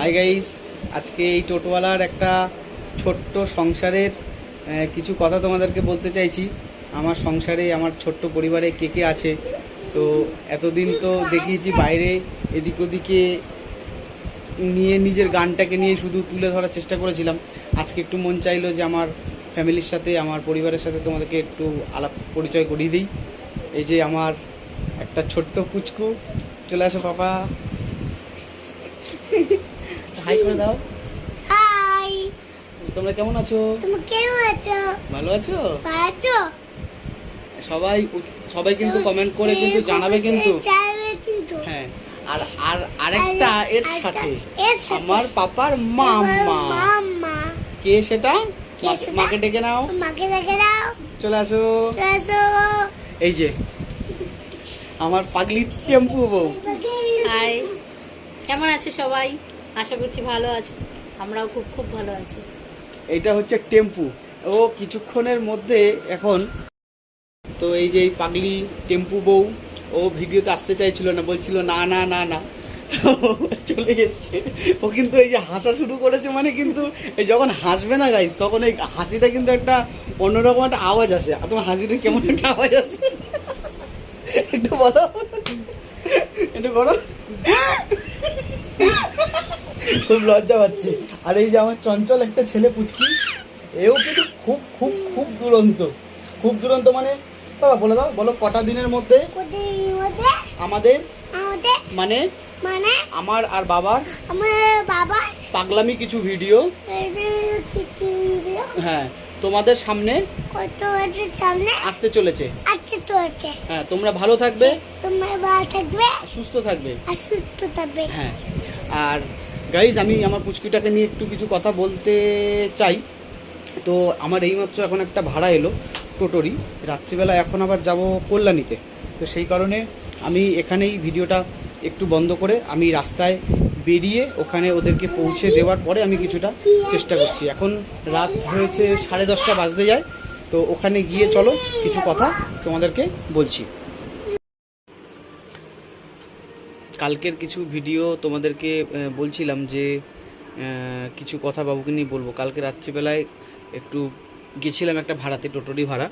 Hi guys আজকে এই টোটোওয়ালার একটা ছোট্ট সংসারের কিছু কথা তোমাদেরকে বলতে চাইছি। আমার সংসারে, আমার ছোট্ট পরিবারে কে কে আছে? তো এতদিন তো দেখিয়েছি বাইরে, এদিক ওদিকে নিয়ে নিজের গানটাকে নিয়ে শুধু তুলে ধরার চেষ্টা করেছিলাম। আজকে একটু মন চাইলো যে আমার ফ্যামিলির সাথে, আমার পরিবারের সাথে তোমাদেরকে একটু আলাপ পরিচয় করিয়ে দিই। এই যে আমার একটা ছোট্ট পুচকু, চলে আসো পাপা। হাই করে দাও। হাই তোমরা কেমন আছো? তুমি কেমন আছো? ভালো আছো? ভালো আছো? সবাই সবাই কিন্তু কমেন্ট করে কিন্তু জানাবে কিন্তু। হ্যাঁ আর আর আরেকটা এর সাথে। এর সাথে। আমার পাপার মাম্মা। মাম্মা। কে সেটা? মাকে- ডেকে নাও। মাকে দেখে দাও চলে আসো। চলে আসো। এই যে আমার পাগলি টেম্পু বউ। হাই কেমন আছে সবাই? আশা করছি ভালো আছো। আমরাও খুব খুব ভালো আছি। এটা হচ্ছে টেম্পু। ও কিছুক্ষণের মধ্যে এখন তো এই যে এই পাগলি টেম্পু বউ, ও ভিডিওতে আসতে চাইছিল না, বলছিল না না না না। চলে এসছে। ও কিন্তু এই যে হাসা শুরু করেছে মানে কিন্তু এই যখন হাসবে না গাইস তখন এই হাসিটা কিন্তু একটা অন্যরকম একটা আওয়াজ আসে। আর তোমার হাসিটা কেমন একটা আওয়াজ আসে? একটু বলো। একটু করো খুব লজ্জা পাচ্ছি। আর এই যে আমার চঞ্চল একটা ছেলে পুচকি এও কিন্তু খুব খুব খুব দুরন্ত। খুব দুরন্ত মানে বাবা বলে দাও বলো কটা দিনের মধ্যে আমাদের মানে মানে আমার আর বাবার আমার বাবা পাগলামি কিছু ভিডিও হ্যাঁ তোমাদের সামনে আসতে চলেছে। আছে তো হ্যাঁ তোমরা ভালো থাকবে। তোমার ভালো থাকবে। সুস্থ থাকবে। সুস্থ থাকবে। হ্যাঁ আর গাইজ আমি আমার পুচকিটাকে নিয়ে একটু কিছু কথা বলতে চাই। তো আমার এইমাত্র এখন একটা ভাড়া এলো টোটোরি রাত্রিবেলা এখন আবার যাব কল্যাণীতে। তো সেই কারণে আমি এখানেই ভিডিওটা একটু বন্ধ করে আমি রাস্তায় বেরিয়ে ওখানে ওদেরকে পৌঁছে দেওয়ার পরে আমি কিছুটা চেষ্টা করছি। এখন রাত হয়েছে সাড়ে দশটা বাজতে যায়। তো ওখানে গিয়ে চলো, কিছু কথা তোমাদেরকে বলছি। কালকের কিছু ভিডিও তোমাদেরকে বলছিলাম যে কিছু কথা বাবুকে নিয়ে বলব। কালকে রাত্রিবেলায় একটু গেছিলাম একটা ভাড়াতে টোটোরি ভাড়া।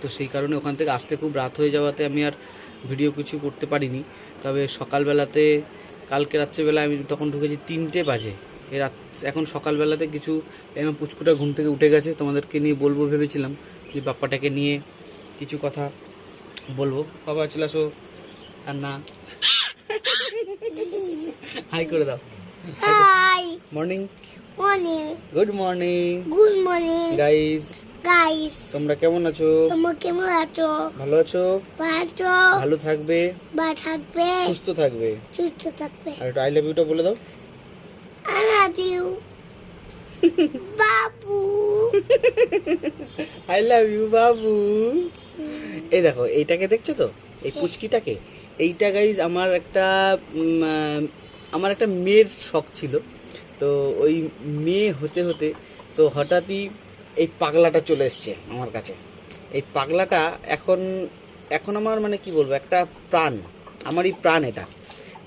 তো সেই কারণে ওখান থেকে আসতে খুব রাত হয়ে যাওয়াতে আমি আর ভিডিও কিছু করতে পারিনি। তবে সকালবেলাতে, কালকে রাত্রিবেলায় আমি তখন ঢুকেছি তিনটে বাজে। এ রাত, এখন সকালবেলাতে কিছু এমন পুচকুটা ঘুম থেকে উঠে গেছে, তোমাদেরকে নিয়ে বলব ভেবেছিলাম যে বাপ্পাটাকে নিয়ে কিছু কথা বলব। বাবা, চলে আসো। আর না হাই করে দাও। Hi morning morning good morning good morning guys guys তোমরা কেমন আছো? তোমরা কেমন আছো? ভালো আছো? ভালো। আছো ভালো থাকবে? বা থাকবে। সুস্থ থাকবে? সুস্থ থাকবে। আর আই লাভ ইউটা বলে দাও। I love you babu. I love you babu. এই দেখো এইটাকে দেখছ তো? এই পুচকিটাকে? এইটা গাইজ আমার একটা আমার একটা মেয়ের শখ ছিল। তো ওই মেয়ে হতে হতে তো হঠাৎই এই পাগলাটা চলে এসছে আমার কাছে। এই পাগলাটা এখন এখন আমার মানে কি বলব একটা প্রাণ। আমারই প্রাণ এটা।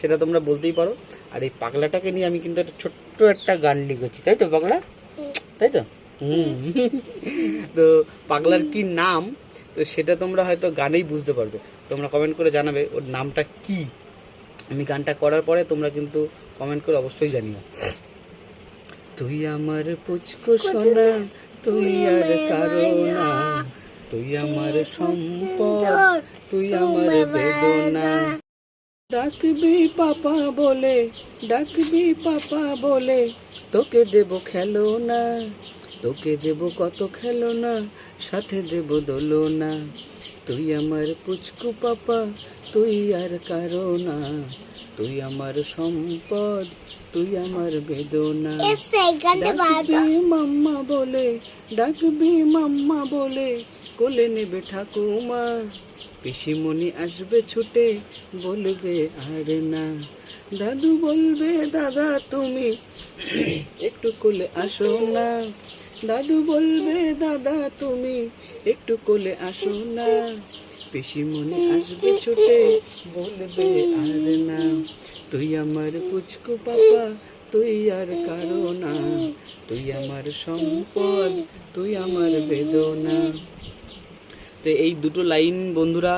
সেটা তোমরা বলতেই পারো। আর এই পাগলাটাকে নিয়ে আমি কিন্তু একটা ছোট্ট একটা গান লিখেছি তাই তো পাগলা? তাই তো? হুম। তো পাগলার কি নাম? তো সেটা তোমরা হয়তো গানেই বুঝতে পারবে। তোমরা কমেন্ট করে জানাবে ওর নামটা কি। আমি গানটা করার পরে তোমরা কিন্তু কমেন্ট করে অবশ্যই জানিও। তুই আমার পুচকো সোনা, তুই আর কারও না তুই আমার সম্পদ, তুই আমার বেদনা। ডাকবি পাপা বলে, ডাকবি পাপা বলে, তোকে দেব খেলো না তোকে দেব কত খেলনা সাথে দেব দোলনা। তুই আমার পুচকু পাপা তুই আর কারও না তুই আমার সম্পদ তুই আমার বেদনা। ডাকবি মাম্মা বলে ডাকবি মাম্মা বলে কোলে নেবে ঠাকুমা। পিসিমণি আসবে ছুটে বলবে আর না। দাদু বলবে দাদা তুমি একটু কোলে আসো না। দাদু বলবে, দাদা, তুমি একটু কোলে আসো না। মনে আসবে ছোটে, বলবে, আর না। তুই আমার পুচকু পাপা, তুই আর কারও না। তুই আমার সম্পদ, তুই আমার বেদনা। তো এই দুটো লাইন, বন্ধুরা,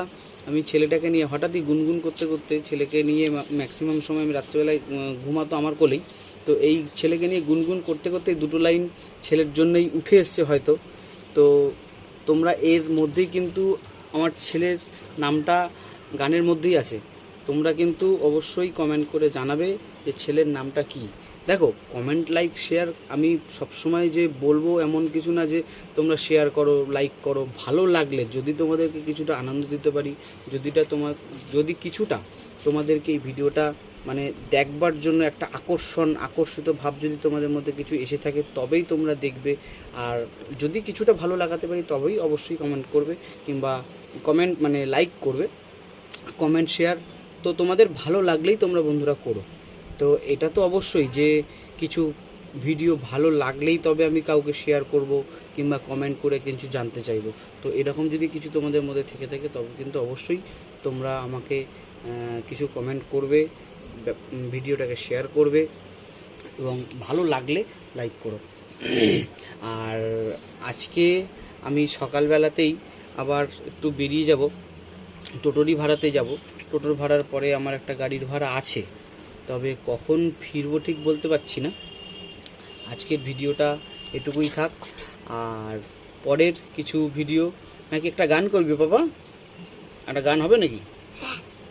আমি ছেলেটাকে নিয়ে হঠাৎই গুনগুন করতে করতে ছেলেকে নিয়ে ম্যাক্সিমাম সময় আমি রাত্রিবেলায় ঘুমাতো আমার কোলেই। তো এই ছেলেকে নিয়ে গুনগুন করতে করতে দুটো লাইন ছেলের জন্যই উঠে এসছে হয়তো। তো তোমরা এর মধ্যেই কিন্তু আমার ছেলের নামটা গানের মধ্যেই আছে। তোমরা কিন্তু অবশ্যই কমেন্ট করে জানাবে যে ছেলের নামটা কি। দেখো কমেন্ট লাইক শেয়ার আমি সবসময় যে বলব এমন কিছু না যে তোমরা শেয়ার করো লাইক করো, ভালো লাগলে যদি তোমাদেরকে কিছুটা আনন্দ দিতে পারি, যদিটা তোমার যদি কিছুটা তোমাদেরকে এই ভিডিওটা মানে দেখবার জন্য একটা আকর্ষণ, আকর্ষিত ভাব যদি তোমাদের মধ্যে কিছু এসে থাকে, তবেই তোমরা দেখবে। আর যদি কিছুটা ভালো লাগাতে পারি, তবেই অবশ্যই কমেন্ট করবে কিংবা কমেন্ট মানে লাইক করবে। কমেন্ট শেয়ার তো তোমাদের ভালো লাগলেই তোমরা বন্ধুরা করো। তো এটা তো অবশ্যই যে কিছু ভিডিও ভালো লাগলেই তবে আমি কাউকে শেয়ার করব কিংবা কমেন্ট করে কিছু জানতে চাইব। তো এরকম যদি কিছু তোমাদের মধ্যে থেকে থাকে, তবে কিন্তু অবশ্যই তোমরা আমাকে কিছু কমেন্ট করবে। ভিডিওটাকে শেয়ার করবে এবং ভালো লাগলে লাইক করো। আর আজকে আমি সকালবেলাতেই আবার একটু বেরিয়ে যাব, টোটোরই ভাড়াতে যাব। টোটোর ভাড়ার পরে আমার একটা গাড়ির ভাড়া আছে, তবে কখন ফিরবো ঠিক বলতে পারছি না। আজকের ভিডিওটা এটুকুই থাক। আর পরের কিছু ভিডিও নাকি একটা গান করবি বাবা? একটা গান হবে নাকি?